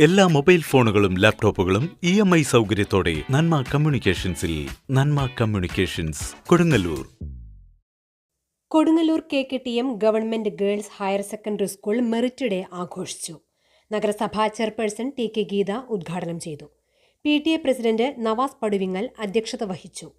എല്ലാ മൊബൈൽ ഫോണുകളും ലാപ്ടോപ്പുകളും ഇ എം ഐ സൗകര്യത്തോടെ നന്മ കമ്മ്യൂണിക്കേഷൻസിൽ Nanma communications Kodungallur. Kodungallur K K T M government girls higher secondary school merit day ആഘോഷിച്ചു. നഗരസഭാ ചെയർപേഴ്സൺ ടി കെ ഗീത ഉദ്ഘാടനം ചെയ്തു. P T A president Navas Paduvingal അധ്യക്ഷത വഹിച്ചു.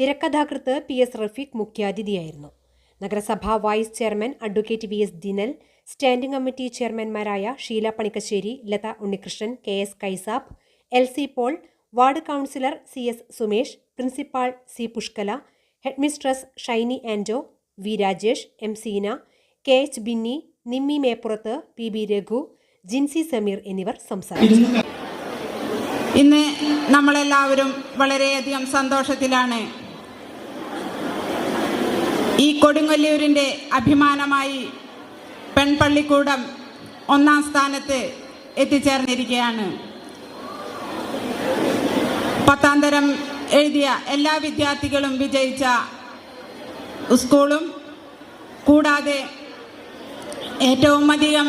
തിരക്കഥാകൃത്ത് പി എസ് റഫീഖ് മുഖ്യാതിഥിയായിരുന്നു. നഗരസഭാ vice chairman advocate V S Dinal standing committee ചെയർമാൻമാരായ Sheela Panikkassery Latha Unnikrishnan K S Kaisab L C Paul ward councillor C S Sumesh principal C Pushkala headmistress Shiny Anto V Rajesh M Seena K H Binny Nimmi Meppurath P B Raghu Jincy Sameer എന്നിവർ സംസാരിച്ചു. ഇന്ന് നമ്മളെല്ലാവരും വളരെയധികം സന്തോഷത്തിലാണ് ഈ കൊടുങ്ങല്ലൂരിന്റെ അഭിമാനമായി പെൺപള്ളിക്കൂടം ഒന്നാം സ്ഥാനത്ത് എത്തിച്ചേർന്നിരിക്കുകയാണ്. പത്താം തരം എഴുതിയ എല്ലാ വിദ്യാർത്ഥികളും വിജയിച്ച സ്കൂളും കൂടാതെ ഏറ്റവും അധികം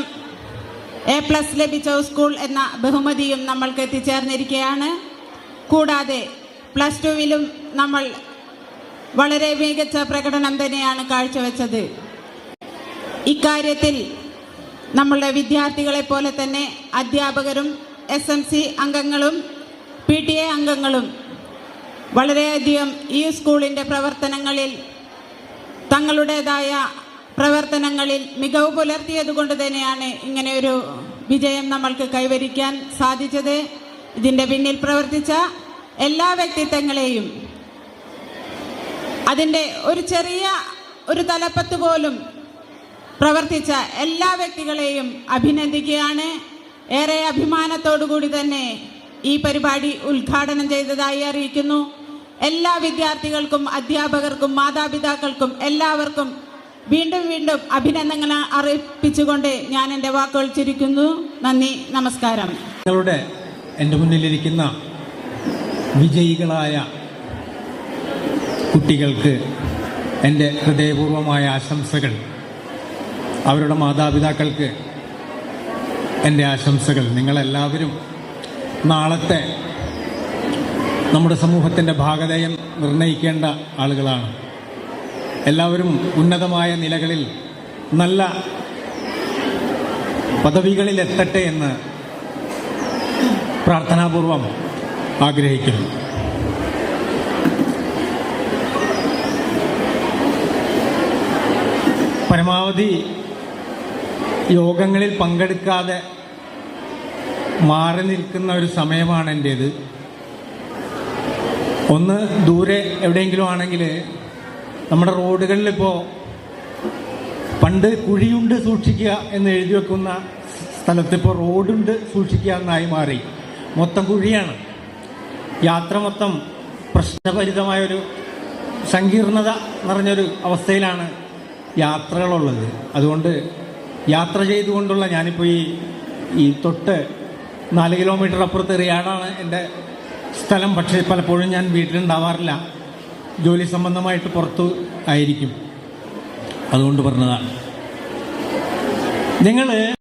എ പ്ലസ് ലഭിച്ച സ്കൂൾ എന്ന ബഹുമതിയും നമ്മൾക്ക് എത്തിച്ചേർന്നിരിക്കുകയാണ്. കൂടാതെ പ്ലസ് ടുവിലും നമ്മൾ വളരെ മികച്ച പ്രകടനം തന്നെയാണ് കാഴ്ചവെച്ചത്. ഇക്കാര്യത്തിൽ നമ്മളുടെ വിദ്യാർത്ഥികളെ പോലെ തന്നെ അധ്യാപകരും എസ് എം സി അംഗങ്ങളും പി ടി എ അംഗങ്ങളും വളരെയധികം ഈ സ്കൂളിന്റെ പ്രവർത്തനങ്ങളിൽ തങ്ങളുടേതായ പ്രവർത്തനങ്ങളിൽ മികവ് പുലർത്തിയത് കൊണ്ട് തന്നെയാണ് ഇങ്ങനെ ഒരു വിജയം നമ്മൾക്ക് കൈവരിക്കാൻ സാധിച്ചത്. ഇതിന്റെ പിന്നിൽ പ്രവർത്തിച്ച എല്ലാ വ്യക്തിത്വങ്ങളെയും അതിന്റെ ഒരു ചെറിയ ഒരു തലപ്പത്ത് പോലും പ്രവർത്തിച്ച എല്ലാ വ്യക്തികളെയും അഭിനന്ദിക്കുകയാണ്. ഏറെ അഭിമാനത്തോടു കൂടി തന്നെ ഈ പരിപാടി ഉദ്ഘാടനം ചെയ്തതായി അറിയിക്കുന്നു. എല്ലാ വിദ്യാർത്ഥികൾക്കും അധ്യാപകർക്കും മാതാപിതാക്കൾക്കും എല്ലാവർക്കും വീണ്ടും വീണ്ടും അഭിനന്ദനങ്ങൾ അറിയിപ്പിച്ചുകൊണ്ട് ഞാൻ എന്റെ വാക്കുകൾ ചുരുക്കുന്നു. നന്ദി നമസ്കാരം. നിങ്ങളുടെ എന്റെ മുന്നിലിരിക്കുന്ന വിജയികളായ കുട്ടികൾക്ക് എന്റെ ഹൃദയപൂർവമായ ആശംസകൾ. അവരുടെ മാതാപിതാക്കൾക്ക് എന്റെ ആശംസകൾ. നിങ്ങളെല്ലാവരും നാളത്തെ നമ്മുടെ സമൂഹത്തിന്റെ ഭാഗതയം നിർണയിക്കേണ്ട ആളുകളാണ്. എല്ലാവരും ഉന്നതമായ നിലകളിൽ നല്ല പദവികളിൽ എത്തട്ടെ എന്ന് പ്രാർത്ഥനാപൂർവം ആഗ്രഹിക്കുന്നു. പരമാവധി യോഗങ്ങളിൽ പങ്കെടുക്കാതെ മാറി നിൽക്കുന്ന ഒരു സമയമാണ് എന്റേത് ഒന്ന് ദൂരെ എവിടെയെങ്കിലും ആണെങ്കിൽ നമ്മുടെ റോഡുകളിലിപ്പോൾ പണ്ട് കുഴിയുണ്ട് സൂക്ഷിക്കുക എന്ന് എഴുതി വെക്കുന്ന സ്ഥലത്ത് ഇപ്പോൾ റോഡുണ്ട് സൂക്ഷിക്കുക എന്നായി മാറി. മൊത്തം കുഴിയാണ്. യാത്ര മൊത്തം പ്രശ്നഭരിതമായൊരു സങ്കീർണത നിറഞ്ഞൊരു അവസ്ഥയിലാണ് യാത്രകളുള്ളത്. അതുകൊണ്ട് യാത്ര ചെയ്തുകൊണ്ടുള്ള ഞാനിപ്പോൾ ഈ ഈ തൊട്ട് നാല് കിലോമീറ്റർ അപ്പുറത്ത് റിയാഡാണ് എന്റെ സ്ഥലം. പക്ഷേ പലപ്പോഴും ഞാൻ വീട്ടിലുണ്ടാവാറില്ല. ജോലി സംബന്ധമായിട്ട് പുറത്ത് ആയിരിക്കും. അതുകൊണ്ട് പറഞ്ഞതാണ്. നിങ്ങൾ